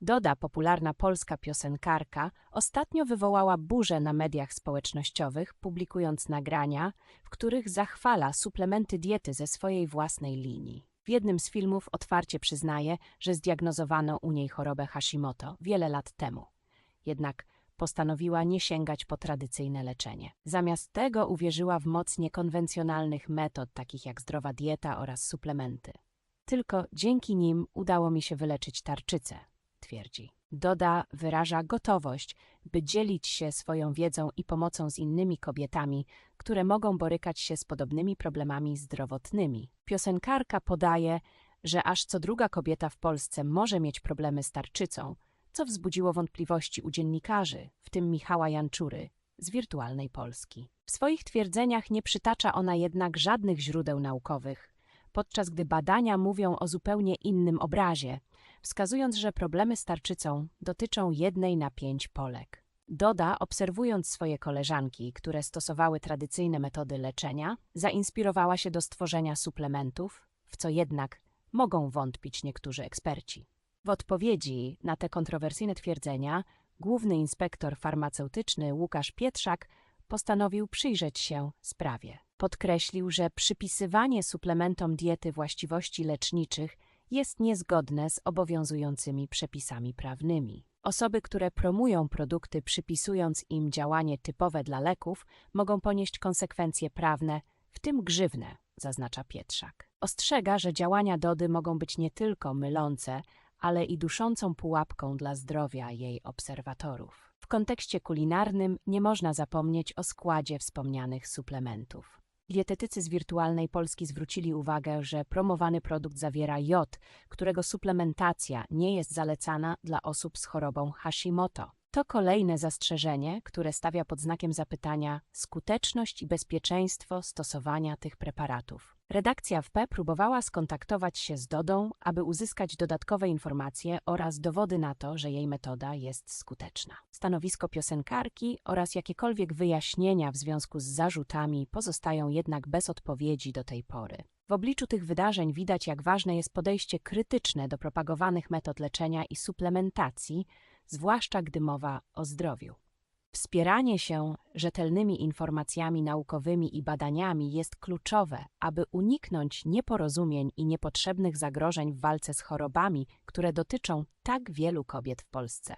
Doda, popularna polska piosenkarka, ostatnio wywołała burzę na mediach społecznościowych, publikując nagrania, w których zachwala suplementy diety ze swojej własnej linii. W jednym z filmów otwarcie przyznaje, że zdiagnozowano u niej chorobę Hashimoto wiele lat temu. Jednak postanowiła nie sięgać po tradycyjne leczenie. Zamiast tego uwierzyła w moc niekonwencjonalnych metod, takich jak zdrowa dieta oraz suplementy. Tylko dzięki nim udało mi się wyleczyć tarczycę, Doda wyraża gotowość, by dzielić się swoją wiedzą i pomocą z innymi kobietami, które mogą borykać się z podobnymi problemami zdrowotnymi. Piosenkarka podaje, że aż co druga kobieta w Polsce może mieć problemy z tarczycą, co wzbudziło wątpliwości u dziennikarzy, w tym Michała Janczury z Wirtualnej Polski. W swoich twierdzeniach nie przytacza ona jednak żadnych źródeł naukowych, podczas gdy badania mówią o zupełnie innym obrazie, wskazując, że problemy z tarczycą dotyczą jednej na pięć Polek. Doda, obserwując swoje koleżanki, które stosowały tradycyjne metody leczenia, zainspirowała się do stworzenia suplementów, w co jednak mogą wątpić niektórzy eksperci. W odpowiedzi na te kontrowersyjne twierdzenia główny inspektor farmaceutyczny Łukasz Pietrzak postanowił przyjrzeć się sprawie. Podkreślił, że przypisywanie suplementom diety właściwości leczniczych jest niezgodne z obowiązującymi przepisami prawnymi. Osoby, które promują produkty przypisując im działanie typowe dla leków, mogą ponieść konsekwencje prawne, w tym grzywne, zaznacza Pietrzak. Ostrzega, że działania Dody mogą być nie tylko mylące, ale i duszącą pułapką dla zdrowia jej obserwatorów. W kontekście kulinarnym nie można zapomnieć o składzie wspomnianych suplementów. Dietetycy z Wirtualnej Polski zwrócili uwagę, że promowany produkt zawiera jod, którego suplementacja nie jest zalecana dla osób z chorobą Hashimoto. To kolejne zastrzeżenie, które stawia pod znakiem zapytania skuteczność i bezpieczeństwo stosowania tych preparatów. Redakcja WP próbowała skontaktować się z Dodą, aby uzyskać dodatkowe informacje oraz dowody na to, że jej metoda jest skuteczna. Stanowisko piosenkarki oraz jakiekolwiek wyjaśnienia w związku z zarzutami pozostają jednak bez odpowiedzi do tej pory. W obliczu tych wydarzeń widać, jak ważne jest podejście krytyczne do propagowanych metod leczenia i suplementacji, zwłaszcza gdy mowa o zdrowiu. Wspieranie się rzetelnymi informacjami naukowymi i badaniami jest kluczowe, aby uniknąć nieporozumień i niepotrzebnych zagrożeń w walce z chorobami, które dotyczą tak wielu kobiet w Polsce.